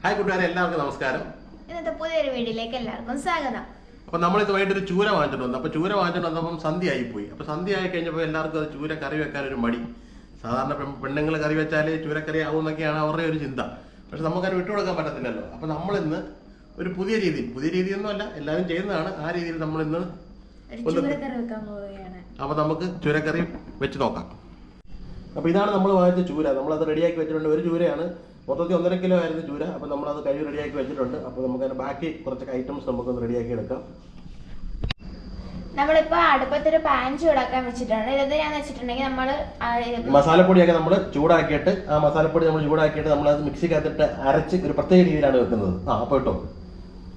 Hi കൂട്ടുകാരെ എല്ലാവർക്കും നമസ്കാരം. ഇന്നത്തെ പുതിയൊരു വീഡിയോയിലേക്ക് എല്ലാവർക്കും സ്വാഗതം. അപ്പൊ നമ്മളിത് വൈകിട്ട് ഒരു ചൂര വാങ്ങിച്ചിട്ട് വന്നു. അപ്പൊ ചൂര വാങ്ങിച്ചിട്ട് വന്നപ്പം സന്ധ്യ ആയി പോയി. അപ്പൊ സന്ധ്യ ആയി കഴിഞ്ഞപ്പോൾ എല്ലാവർക്കും അത് ചൂര കറി വെക്കാൻ ഒരു മടി. സാധാരണ പെണ്ണുങ്ങൾ കറി വെച്ചാലേ ചൂരക്കറി ആവും എന്നൊക്കെയാണ് അവരുടെ ഒരു ചിന്ത. പക്ഷെ നമുക്കത് വിട്ടുകൊടുക്കാൻ പറ്റത്തില്ലല്ലോ. അപ്പൊ നമ്മളിന്ന് ഒരു പുതിയ രീതി. പുതിയ രീതിയൊന്നുമല്ല എല്ലാവരും ചെയ്യുന്നതാണ്. ആ രീതിയിൽ നമ്മൾ ഇന്ന് അപ്പൊ നമുക്ക് ചൂരക്കറി വെച്ച് നോക്കാം. അപ്പൊ ഇതാണ് നമ്മൾ വാങ്ങിച്ച ചൂര. നമ്മൾ അത് റെഡിയാക്കി വെച്ചിട്ടുണ്ട്. ഒരു ചൂരയാണ്. മൊത്തത്തിൽ ഒന്നര കിലോ ആയിരുന്നു ചൂര. അപ്പൊ നമ്മളത് കഴിവ് റെഡിയാക്കി വെച്ചിട്ടുണ്ട്. അപ്പോൾ നമുക്ക് അതിന്റെ ബാക്കി കുറച്ച് ഐറ്റംസ് നമുക്കൊന്ന് റെഡിയാക്കി എടുക്കാം. നമ്മളിപ്പോ അടുപ്പത്തൊരു പാൻ ചൂടാക്കാൻ വെച്ചിട്ടുണ്ട്. ഇത് എന്തിനാന്ന് വെച്ചിട്ടുണ്ടെങ്കിൽ നമ്മൾ മസാലപ്പൊടിയൊക്കെ നമ്മൾ ചൂടാക്കിയിട്ട് ആ മസാലപ്പൊടി നമ്മൾ ചൂടാക്കിയിട്ട് നമ്മൾ അത് മിക്സിക്കകത്തിട്ട് അരച്ച് ഒരു പ്രത്യേക രീതിയിലാണ് വെക്കുന്നത്. ആ അപ്പോൾ കേട്ടോ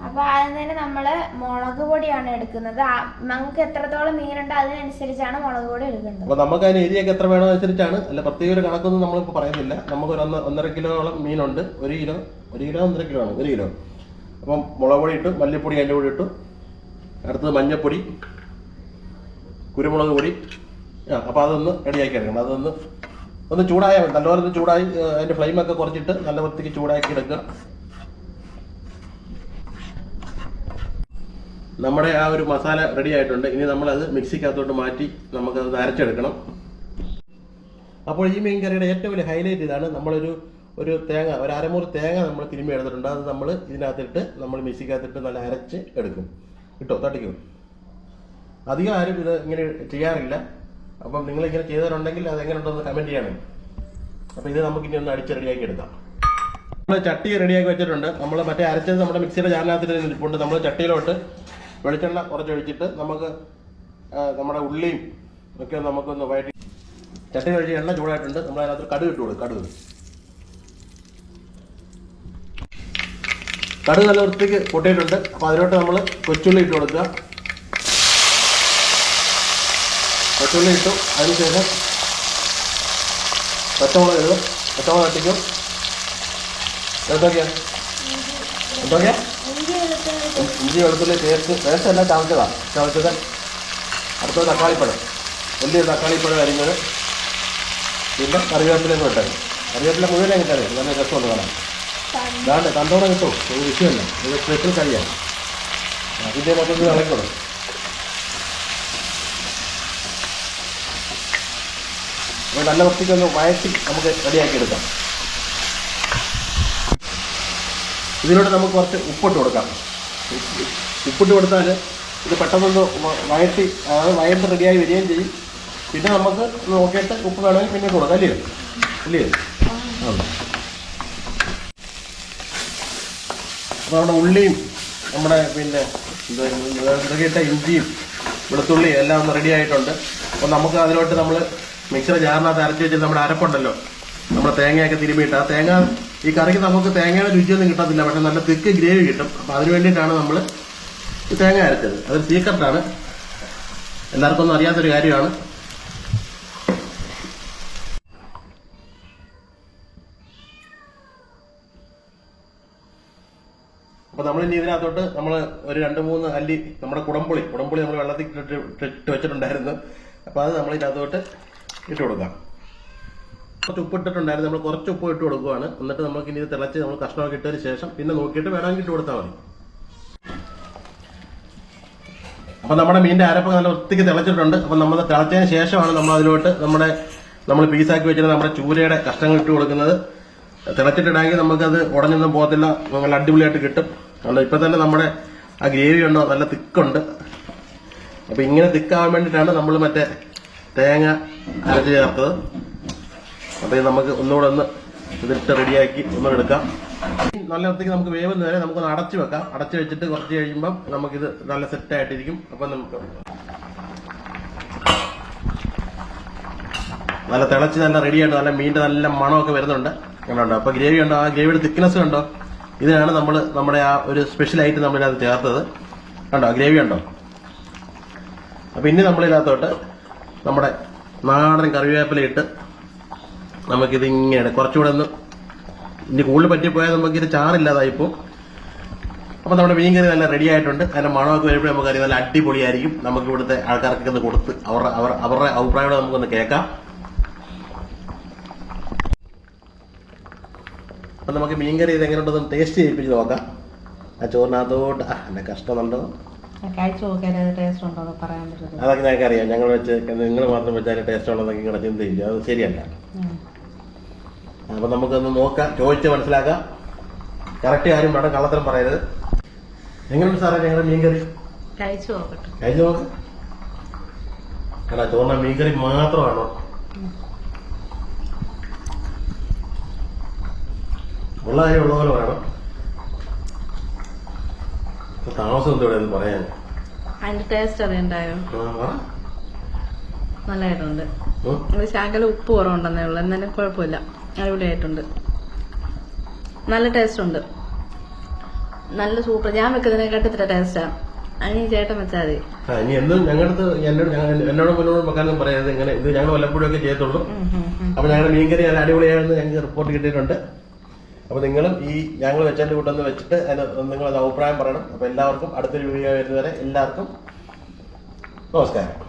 അപ്പൊ ആദ്യം തന്നെ നമ്മൾ മുളക് പൊടിയാണ് എടുക്കുന്നത്. നമുക്ക് എത്രത്തോളം മീനുണ്ടോ അതിനനുസരിച്ചാണ് മുളക് പൊടി എടുക്കേണ്ടത്. അപ്പോൾ നമുക്ക് അതിന് ഏരിയൊക്കെ എത്ര വേണം അനുസരിച്ചാണ്. അല്ല പ്രത്യേക ഒരു കണക്കൊന്നും നമ്മളിപ്പോൾ പറയുന്നില്ല. നമുക്ക് ഒരു ഒന്ന് ഒന്നര കിലോളം മീനുണ്ട്. ഒരു കിലോ ഒരു കിലോ ഒന്നര കിലോ ആണ്. ഒരു കിലോ. അപ്പം മുളക് പൊടി ഇട്ടു മല്ലിപ്പൊടി അതിന്റെ കൂടി ഇട്ടു. അടുത്തത് മഞ്ഞൾപ്പൊടി കുരുമുളക് പൊടി. ആ അപ്പോൾ അതൊന്ന് റെഡിയാക്കി എടുക്കണം. അതൊന്ന് ഒന്ന് ചൂടായ നല്ലപോലെ ഒന്ന് ചൂടായി അതിന്റെ അതിന്റെ ഫ്ലെയിമൊക്കെ കുറച്ചിട്ട് നല്ല വൃത്തിക്ക് ചൂടാക്കി എടുക്കുക. നമ്മുടെ ആ ഒരു മസാല റെഡി ആയിട്ടുണ്ട്. ഇനി നമ്മളത് മിക്സിക്കകത്തോട്ട് മാറ്റി നമുക്കത് അരച്ചെടുക്കണം. അപ്പോൾ ഈ മീൻ കറിയുടെ ഏറ്റവും വലിയ ഹൈലൈറ്റ് ഇതാണ് നമ്മളൊരു ഒരു തേങ്ങ ഒരു അരമുറി തേങ്ങ നമ്മൾ തിരുമ്മി എടുത്തിട്ടുണ്ട്. അത് നമ്മൾ ഇതിനകത്തിട്ട് നമ്മൾ മിക്സിക്കകത്തിട്ട് നല്ല അരച്ച് എടുക്കും. കിട്ടോ തട്ടിക്കും. അധികം ആരും ഇത് ഇങ്ങനെ ചെയ്യാറില്ല. അപ്പം നിങ്ങൾ ഇങ്ങനെ ചെയ്തവരുണ്ടെങ്കിൽ അത് എങ്ങനെ ഉണ്ടെന്ന് കമന്റ് ചെയ്യണം. അപ്പം ഇത് നമുക്ക് ഇനി ഒന്ന് അടിച്ച് റെഡിയാക്കി എടുക്കാം. നമ്മൾ ചട്ടി റെഡിയാക്കി വെച്ചിട്ടുണ്ട്. നമ്മൾ മറ്റേ അരച്ചത് നമ്മുടെ മിക്സിയുടെ ജാറിനകത്തിൽ നിൽപ്പുണ്ട് നമ്മൾ ചട്ടിയിലോട്ട് വെളിച്ചെണ്ണ കുറച്ചൊഴിച്ചിട്ട് നമുക്ക് നമ്മുടെ ഉള്ളിയും ഒക്കെ നമുക്കൊന്ന് വയറ്റി ചട്ടി കഴിച്ച് എണ്ണ ചൂടായിട്ടുണ്ട്. നമ്മൾ അതിനകത്ത് കടുക് ഇട്ട് കൊടുക്കും കടുക്. കടുക് നല്ല വൃത്തിക്ക് പൊട്ടിയിട്ടുണ്ട്. അപ്പോൾ അതിലോട്ട് നമ്മൾ കൊച്ചുള്ളി ഇട്ട് കൊടുക്കുക. കൊച്ചുള്ളി ഇട്ടു. അതിനുശേഷം പച്ചമുളക് ഇടും പച്ചമുളക് ഇട്ടിക്കും എന്തൊക്കെയാ? എന്തൊക്കെയാ? ഇഞ്ചി വെളുത്തുള്ളി പേസ്റ്റ് പേസ്റ്റ് എല്ലാം ചവച്ചതാണ് ചവച്ചത് അടുത്തത് തക്കാളിപ്പഴം. വലിയ തക്കാളിപ്പഴം അരിഞ്ഞത് പിന്നെ കറിവേപ്പിലേക്ക് വിട്ടത് കറിവേപ്പില മുഴുവൻ കിട്ടാതെ നല്ല രസമുണ്ട് കാണാൻ. ഇതാണ്ട് കണ്ടോടെ കിട്ടും. ഒരു വിഷയമല്ല. ഇത് സ്പെഷ്യൽ കറിയാണ് അതിന്റെ മൊത്തത്തിൽ ഇളക്കണം അപ്പോൾ നല്ല വൃത്തിക്ക് ഒന്ന് വഴറ്റി നമുക്ക് റെഡിയാക്കി എടുക്കാം ഇതിലൂടെ നമുക്ക് കുറച്ച് ഉപ്പിട്ട് കൊടുക്കാം. ഉപ്പിട്ട് കൊടുത്താൽ ഇത് പെട്ടെന്നൊന്ന് വയറ്റി അതായത് വയറ്റ് റെഡിയായി വരികയും ചെയ്യും. പിന്നെ നമുക്ക് നോക്കിയിട്ട് ഉപ്പ് വേണമെങ്കിൽ പിന്നെ കൊടുക്കാം അല്ലേ? അല്ലേ? അപ്പം നമ്മുടെ ഉള്ളിയും നമ്മുടെ പിന്നെ ഇറങ്ങിയിട്ട ഇഞ്ചിയും വെളുത്തുള്ളിയും എല്ലാം ഒന്ന് റെഡി ആയിട്ടുണ്ട്. അപ്പോൾ നമുക്ക് അതിലോട്ട് നമ്മൾ മിക്സർ ജാറിനകത്ത് അരച്ച് വെച്ചിട്ട് നമ്മുടെ അരപ്പുണ്ടല്ലോ. നമ്മുടെ തേങ്ങയൊക്കെ തിരുമ്മിയിട്ട് ആ തേങ്ങ ഈ കറിക്ക് നമുക്ക് തേങ്ങയുടെ രുചിയൊന്നും കിട്ടത്തില്ല പക്ഷെ നല്ല തിക്ക് ഗ്രേവി കിട്ടും. അപ്പോൾ അതിന് വേണ്ടിയിട്ടാണ് നമ്മൾ തേങ്ങ അരച്ചത്. അതൊരു സീക്രട്ടാണ് എല്ലാവർക്കും ഒന്നും അറിയാത്തൊരു കാര്യമാണ്. അപ്പൊ നമ്മൾ ഇനി ഇതിനകത്തോട്ട് നമ്മൾ ഒരു രണ്ട് മൂന്ന് അല്ലി നമ്മുടെ കുടംപുളി. കുടംപുളി നമ്മൾ വെള്ളത്തിൽ ഇട്ട് വെച്ചിട്ടുണ്ടായിരുന്നു. അപ്പൊ അത് നമ്മൾ ഇതിനകത്തോട്ട് ഇട്ട് കൊടുക്കാം. കുറച്ച് ഉപ്പ് ഇട്ടിട്ടുണ്ടായിരുന്നു നമ്മൾ കുറച്ച് ഉപ്പ് ഇട്ട് കൊടുക്കുവാണ്. എന്നിട്ട് നമുക്ക് ഇനി ഇത് തിളച്ച് നമ്മൾ കഷ്ണമൊക്കെ ഇട്ടതിന് ശേഷം പിന്നെ നോക്കിയിട്ട് വേണമെങ്കിൽ ഇട്ട് കൊടുത്താൽ മതി. അപ്പൊ നമ്മുടെ മീനിന്റെ അരപ്പൊക്കെ നല്ല വൃത്തിക്ക് തിളച്ചിട്ടുണ്ട്. അപ്പൊ നമ്മൾ തിളച്ചതിന് ശേഷമാണ് നമ്മൾ അതിലോട്ട് നമ്മുടെ നമ്മൾ പീസാക്കി വെച്ചിട്ട് നമ്മുടെ ചൂരയുടെ കഷ്ണങ്ങൾ ഇട്ട് കൊടുക്കുന്നത്. തിളച്ചിട്ടിടാമെങ്കിൽ നമുക്കത് ഉടഞ്ഞൊന്നും പോകത്തില്ല. നല്ല അടിപൊളിയായിട്ട് കിട്ടും. അതുകൊണ്ട് ഇപ്പൊ തന്നെ നമ്മുടെ ആ ഗ്രേവി ഉണ്ടോ? നല്ല തിക്കുണ്ട്. അപ്പൊ ഇങ്ങനെ തിക്കാവാൻ വേണ്ടിയിട്ടാണ് നമ്മൾ മറ്റേ തേങ്ങ അരച്ച് ചേർത്തത്. അപ്പൊ ഇത് നമുക്ക് ഒന്നുകൂടെ ഒന്ന് ഇതിട്ട് റെഡിയാക്കി ഒന്ന് എടുക്കാം. നല്ല വൃത്തിക്ക് നമുക്ക് വേവുന്ന വരെ നമുക്കൊന്ന് അടച്ചു വെക്കാം. അടച്ചു വെച്ചിട്ട് കുറച്ച് കഴിയുമ്പം നമുക്കിത് നല്ല സെറ്റ് ആയിട്ടിരിക്കും. അപ്പൊ നമുക്ക് നല്ല തിളച്ച് നല്ല റെഡിയായിട്ട് നല്ല മീന്റെ നല്ല മണമൊക്കെ വരുന്നുണ്ട്. കണ്ടോ അപ്പൊ ഗ്രേവി ഉണ്ടോ? ആ ഗ്രേവിയുടെ തിക്നെസ് കണ്ടോ ഇതിനാണ് നമ്മൾ നമ്മുടെ ആ ഒരു സ്പെഷ്യൽ ആയിട്ട് നമ്മളിതിനകത്ത് ചേർത്തത്. കണ്ടോ? ഗ്രേവി ഉണ്ടോ? അപ്പൊ ഇനി നമ്മളിതിനകത്തോട്ട് നമ്മുടെ നാടൻ കറിവേപ്പില ഇട്ട് നമുക്കിത് ഇങ്ങനെ കുറച്ചുകൂടെ ഒന്ന് ഇനി കൂടുതൽ പറ്റിപ്പോയാൽ നമുക്കിത് ചാറില്ലാതായിപ്പോ. അപ്പൊ നമ്മുടെ മീൻ കറി നല്ല റെഡി ആയിട്ടുണ്ട്. അതിന്റെ മണമൊക്കെ നമുക്ക് അറിയാം നല്ല അടിപൊളിയായിരിക്കും. നമുക്ക് ഇവിടുത്തെ ആൾക്കാർക്കൊക്കെ ഒന്ന് കൊടുത്ത് അവരുടെ അവർ അവരുടെ അഭിപ്രായം നമുക്കൊന്ന് കേൾക്കാം. അപ്പം നമുക്ക് മീൻകറി ഇത് എങ്ങനെ ഉണ്ടെന്ന് ടേസ്റ്റ് ചെയ്യിപ്പിച്ച് നോക്കാം. ആ ചോറിനകത്തോട്ട് ആ എന്റെ കഷ്ടമുണ്ടോ? അതൊക്കെ ഞങ്ങൾക്ക് അറിയാം ഞങ്ങൾ വെച്ച് നിങ്ങൾ മാത്രം വെച്ചാൽ ടേസ്റ്റ് ഉള്ളതെങ്കിൽ ഇങ്ങനെ ചിന്തയില്ല അത് ശരിയല്ല. അപ്പം നമുക്കൊന്ന് നോക്കാം ചോദിച്ച് മനസ്സിലാക്കാം. കറക്റ്റ് കാര്യം വേണം കള്ളത്തരം പറയരുത്. എങ്ങനെയുണ്ട് സാറേ ഞങ്ങളുടെ മീൻകറി. കഴിച്ചു നോക്കട്ടെ. കഴിച്ചു നോക്ക്. അല്ല ചോറിന മീൻകറി മാത്രമാണോ? ഉള്ള കാര്യം ഉള്ള പോലെ വേണം. താമസം എന്തോ ഇവിടെ പറയാൻ? അതിന്റെ ടേസ്റ്റ് അറിയണ്ടായോ. നല്ലതായിട്ടുണ്ട്. ശാങ്കല ഉപ്പ് കുറവുണ്ടെന്നേ ഉള്ളൂ. എന്നാലും കുഴപ്പമില്ല. അടിപൊളിയായിട്ടുണ്ട്. നല്ല ടേസ്റ്റ് ഉണ്ട് നല്ല സൂപ്പർ. ഞാൻ വെക്കുന്നതിനെക്കാട്ടി ഇത്ര ടേസ്റ്റാണ് അനി ചേട്ടൻ വെച്ചാൽ മതി. ഇനി എന്നും ഞങ്ങളുടെ എന്നോട് എന്നോടും മുന്നോടും വെക്കാനും പറയരുത് ഇങ്ങനെ ഇത് ഞങ്ങൾ വല്ലപ്പോഴും ഒക്കെ ചെയ്യത്തുള്ളൂ. അപ്പൊ ഞങ്ങളുടെ മീൻകറി നല്ല അടിപൊളിയാണെന്ന് ഞങ്ങൾക്ക് റിപ്പോർട്ട് കിട്ടിയിട്ടുണ്ട്. അപ്പൊ നിങ്ങളും ഈ ഞങ്ങൾ വെച്ചതിന്റെ കൂട്ടൊന്ന് വെച്ചിട്ട് നിങ്ങൾ അഭിപ്രായം പറയണം. അപ്പൊ എല്ലാവർക്കും അടുത്തൊരു വീഡിയോ വരുന്നവരെ എല്ലാവർക്കും നമസ്കാരം.